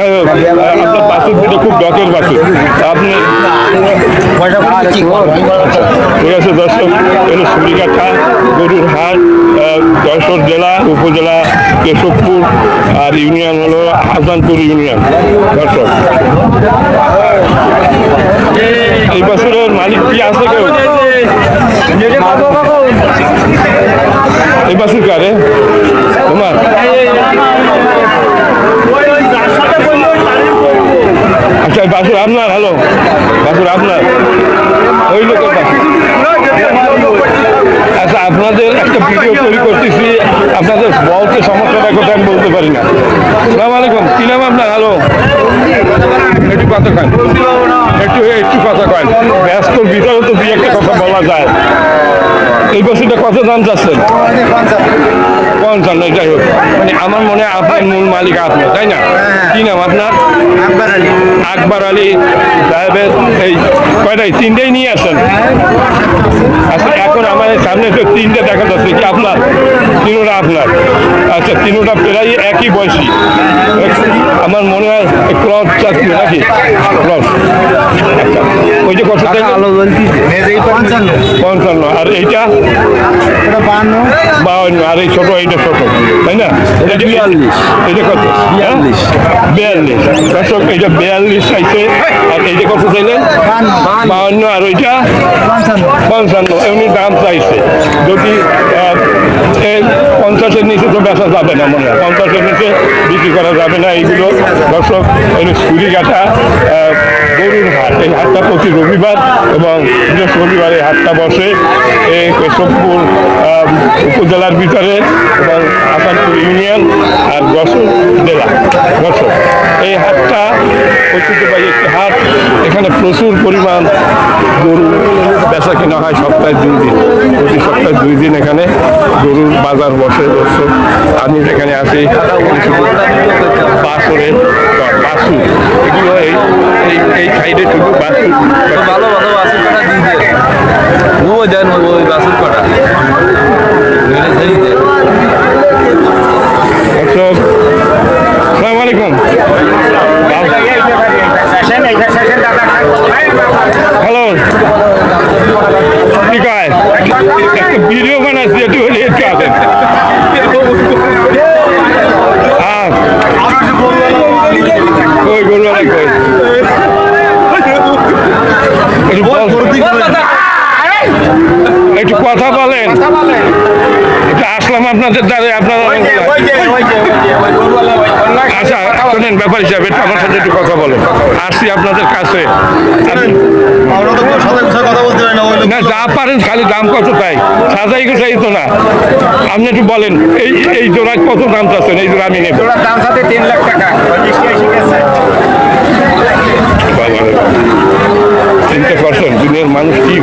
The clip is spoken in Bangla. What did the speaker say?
যাই হোক আপনার বাছুর দুটো খুব ডকের বাছুর আপনি ঠিক আছে দর্শক এটা সুরিকাঠা গরুর হাট যশোর জেলা উপজেলা কেশবপুর আর ইউনিয়ন হলো হাসানপুর ইউনিয়ন। দর্শক এই বছরের মালিক কি আছে কেউ? এই বছর কারে? তোমার? বাছুর আপনার, হ্যালো? বাছুর আপনার? ওই লোকের আচ্ছা আপনাদের একটা ভিডিও তৈরি করতেছি। আপনাদের বলতে সমস্যাটা কথা আমি বলতে পারি না। সালাম আলাইকুম। কি নাম আপনার? হ্যালো? একটু কথা কন একটু একটু কথা কন ব্যস্তর ভিতরে তো দুই একটা কথা বলা যায়। এই বছরটা কত দাম চাচ্ছেন? পঞ্চান্ন যাই হোক। মানে আমার মনে হয় আপনার মূল মালিক আপনি তাই না? কি নাম আপনার? আকবর আলী। সাহেবের এই কয়টাই? তিনটেই নিয়ে আসেন। আচ্ছা এখন আমার সামনে তো তিনটে দেখা যাচ্ছে কি আপনার? তিনোটা আপনার। আচ্ছা তিনোটা প্রায় একই বয়সী। আমার মনে হয় ক্রস চাচ্ছি নাকি? ক্রস। আচ্ছা ওই যে কত পঞ্চান্ন। আর এইটা? বাউন্ন। আর এই ছোট এইটা ছোট। তাই না? এটা বিয়াল্লিশ। এটা কত? বিয়াল্লিশ। বিয়াল্লিশ। দর্শক এইটা বিয়াল্লিশ চাইছে। আর এইটা কত চাইলেন? বাউন্ন আর ওইটা পঞ্চান্ন। এমনি দাম চাইছে। যদি পঞ্চাশের নিচে তো বেচা যাবে না মনে হয়। পঞ্চাশের নিচে বিক্রি করা যাবে না। এইগুলো দর্শক এই সুরিঘাটা গরুর হাট এই হাটটা প্রতি রবিবার এবং বৃহস্পতিবার এই হাটটা বসে। এই কেশবপুর উপজেলার ভিতরে এবং আসানপুর ইউনিয়ন আর যশোর জেলা। যশোর এই হাট এখানে প্রচুর পরিমাণ গরু বেচা কেনা হয় সপ্তাহে দুই দিন। প্রতি সপ্তাহে দুই দিন এখানে গরুর বাজার বসে বসে। আমি যেখানে আসি এখানে শুধু বাসরের বাসু। এগুলো এই এই- সাইডে শুধু বাসু। ভালো ভালো বাসুর কটা দিয়ে দেন ওই দেন ওই ওই বাসুর কটা ধরে ধরে দেন দর্শক সালাম আলাইকুম হ্যালো কি কয় একটা ভিডিও বানাচ্ছি একটু হলে একটু আসেন হ্যাঁ কই গরু আলাই কই একটু বল- একটু কথা বলেন একটু আসলাম আপনাদের দ্বারে আপনারা আচ্ছা শোনেন ব্যাপার হিসাবে আমার সাথে একটু কথা বলেন। আসছি আপনাদের কাছে। না যা পারেন খালি দাম কত তাই? সাজাই গোসাই তো না। আপনি একটু বলেন এই এই জোড়ায় কত দাম চাচ্ছেন? এই জোড়া আমি নেব। দাম সাথে তিন লাখ টাকা। চিন্তা করছেন দুনিয়ার মানুষ কি